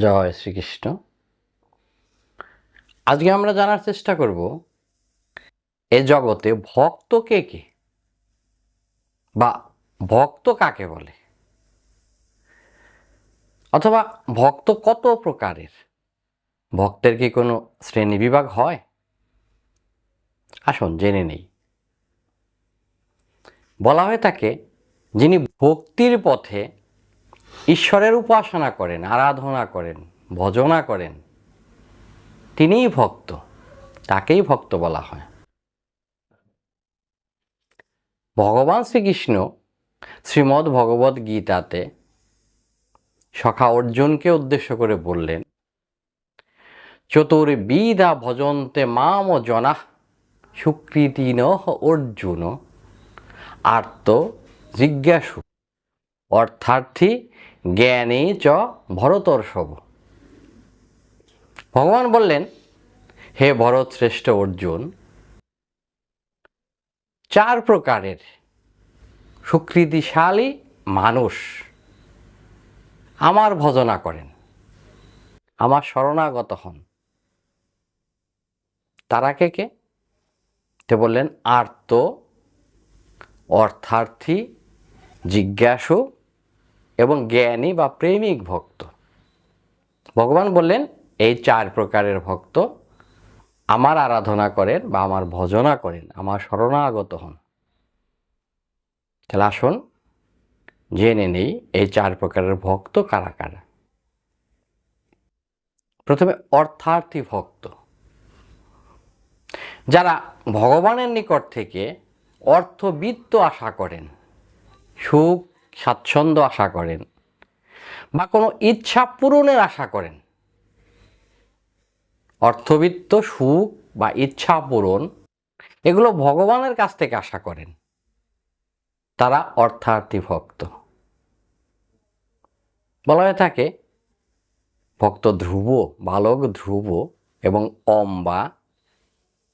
জয় শ্রীকৃষ্ণ। আজকে আমরা জানার চেষ্টা করব, এ জগতে ভক্ত কে কে? বা ভক্ত কাকে বলে? অথবা ভক্ত কত প্রকারের? ভক্তের কি কোনো শ্রেণি বিভাগ হয়? আসুন জেনে নেই। বলা হয়ে থাকে যিনি ভক্তির পথে ঈশ্বরের উপাসনা করেন, আরাধনা করেন, ভজনা করেন। তিনিই ভক্ত, তাকেই ভক্ত বলা হয়। ভগবান শ্রীকৃষ্ণ শ্রীমদ্ ভগবত গীতাতে সখা অর্জুনকে উদ্দেশ্য করে বললেন, চতুর্বিধা ভজন্তে মাম জনা সুকৃতিন অর্জুন, আর্ত জিজ্ঞাসু। অর্থার্থী জ্ঞানী চ ভরতর্ষভ। ভগবান বললেন, হে ভরত শ্রেষ্ঠ অর্জুন, চার প্রকারের সুকৃতিশালী মানুষ আমার ভজনা করেন। আমার শরণাগত হন। তারা কে কে? তে বললেন, আর্ত, অর্থার্থী, জিজ্ঞাসু এবং জ্ঞানী বা প্রেমিক ভক্ত। ভগবান বললেন, এই চার প্রকারের ভক্ত আমার আরাধনা করেন বা আমার ভজনা করেন, আমার শরণাগত হন। তাহলে আসুন, জেনে নেই এই চার প্রকারের ভক্ত কারা কারা। প্রথমে অর্থার্থী ভক্ত। যারা ভগবানের নিকট থেকে অর্থবিত্ত আশা করেন, সুখ স্বাচ্ছন্দ্য আশা করেন বা কোনো ইচ্ছা পূরণের আশা করেন। অর্থবিত্ত, সুখ বা ইচ্ছা পূরণ, এগুলো ভগবানের কাছ থেকে আশা করেন। তারা অর্থার্থী ভক্ত বলা হয়ে থাকে, ভক্ত ধ্রুব, বালক ধ্রুব এবং অম্বা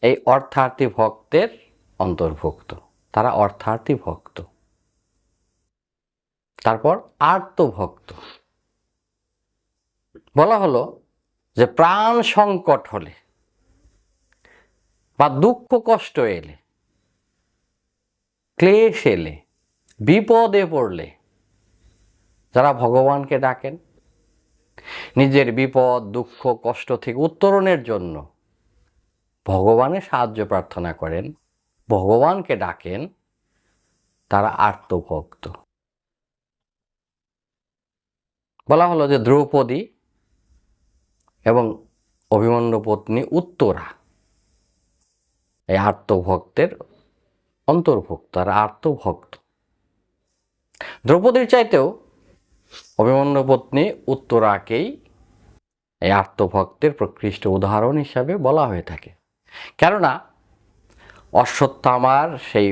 এই অর্থার্থী ভক্তের অন্তর্ভুক্ত। তারা অর্থার্থী ভক্ত তারপর আর্তভক্ত। বলা হলো যে প্রাণ সংকট হলে বা দুঃখ কষ্ট এলে, ক্লেশ এলে, বিপদে পড়লে যারা ভগবানকে ডাকেন, নিজের বিপদ, দুঃখ, কষ্ট থেকে উত্তরণের জন্য ভগবানের সাহায্য প্রার্থনা করেন, ভগবানকে ডাকেন, তারা আর্তভক্ত। বলা হলো যে দ্রৌপদী এবং অভিমন্যু পত্নী উত্তরা। এই আর্তভক্তের অন্তর্ভুক্ত আর আর্তভক্ত। দ্রৌপদীর চাইতেও অভিমন্যু পত্নী উত্তরাকেই এই আর্তভক্তের প্রকৃষ্ট উদাহরণ হিসাবে বলা হয়ে থাকে। কেননা, অশ্বত্থামার সেই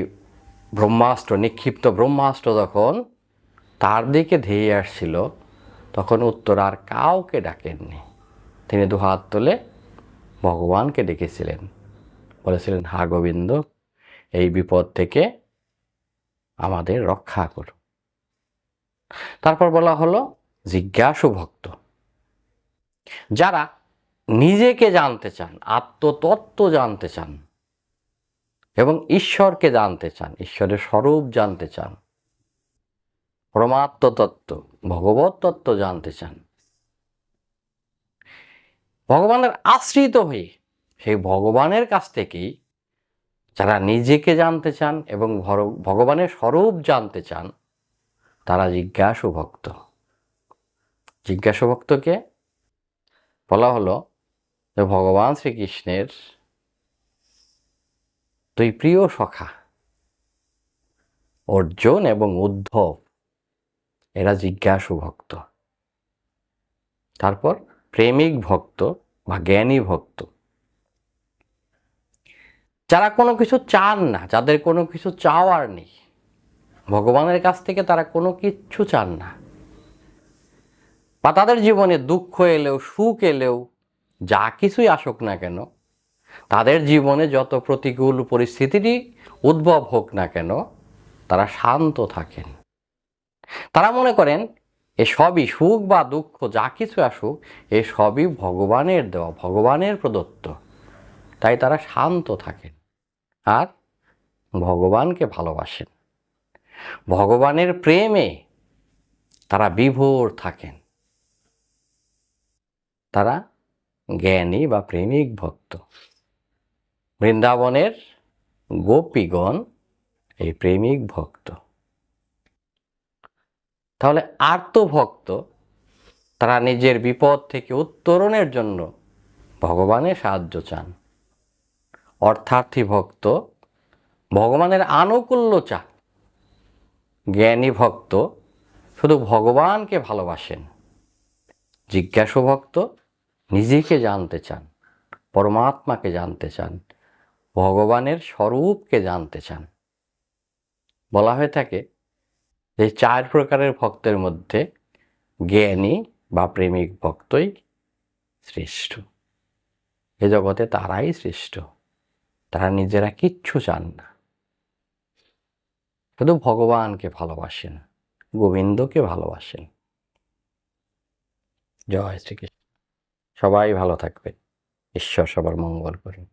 ব্রহ্মাস্ত্র, নিক্ষিপ্ত ব্রহ্মাস্ত্র যখন তার দিকে ধেয়ে আসছিল তখন উত্তর আর কাউকে ডাকেননি। তিনি দুহাত তুলে ভগবানকে ডেকেছিলেন। বলেছিলেন, হা গোবিন্দ, এই বিপদ থেকে আমাদের রক্ষা করো। তারপর বলা হলো, জিজ্ঞাসু ভক্ত, যারা নিজেকে জানতে চান, আত্মতত্ত্ব জানতে চান এবং ঈশ্বরকে জানতে চান, ঈশ্বরের স্বরূপ জানতে চান পরমাত্ম তত্ত্ব ভগবত তত্ত্ব জানতে চান। ভগবানের আশ্রিত হয়ে সেই ভগবানের কাছ থেকেই যারা নিজেকে জানতে চান এবং ভগবানের স্বরূপ জানতে চান, তারা জিজ্ঞাসু ভক্ত। জিজ্ঞাসু ভক্তকে বলা হলো যে ভগবান শ্রীকৃষ্ণের দুই প্রিয় সখা, অর্জুন এবং উদ্ধব। এরা জিজ্ঞাসু ভক্ত। তারপর প্রেমিক ভক্ত বা জ্ঞানী ভক্ত। যারা কোনো কিছু চান না, যাদের কোনো কিছু চাওয়ার নেই, ভগবানের কাছ থেকে তারা কোনো কিচ্ছু চান না। বা তাদের জীবনে দুঃখ এলেও, সুখ এলেও, যা কিছুই আসুক না কেন, তাদের জীবনে যত প্রতিকূল পরিস্থিতিরই উদ্ভব হোক না কেন, তারা শান্ত থাকেন। তারা মনে করেন, এ সবই সুখ বা দুঃখ, যা কিছু আসুক, এ সবই ভগবানের দেওয়া, ভগবানের প্রদত্ত। তাই তারা শান্ত থাকেন আর ভগবানকে ভালোবাসেন। ভগবানের প্রেমে তারা বিভোর থাকেন। তারা জ্ঞানী বা প্রেমিক ভক্ত। বৃন্দাবনের গোপীগণ এই প্রেমিক ভক্ত। তাহলে আর্তভক্ত, তারা নিজের বিপদ থেকে উত্তরণের জন্য ভগবানের সাহায্য চান। অর্থার্থী ভক্ত ভগবানের আনুকূল্য চান। জ্ঞানী ভক্ত শুধু ভগবানকে ভালোবাসেন জিজ্ঞাসু ভক্ত নিজেকে জানতে চান, পরমাত্মাকে জানতে চান, ভগবানের স্বরূপকে জানতে চান। বলা হয়ে থাকে যে চার প্রকারের ভক্তের মধ্যে জ্ঞানী বা প্রেমিক ভক্তই শ্রেষ্ঠ। এ জগতে তারাই শ্রেষ্ঠ। তারা নিজেরা কিচ্ছু চান না। শুধু ভগবানকে ভালোবাসেন, গোবিন্দকে ভালোবাসেন। জয় শ্রীকৃষ্ণ। সবাই ভালো থাকবে ঈশ্বর সবার মঙ্গল করুন।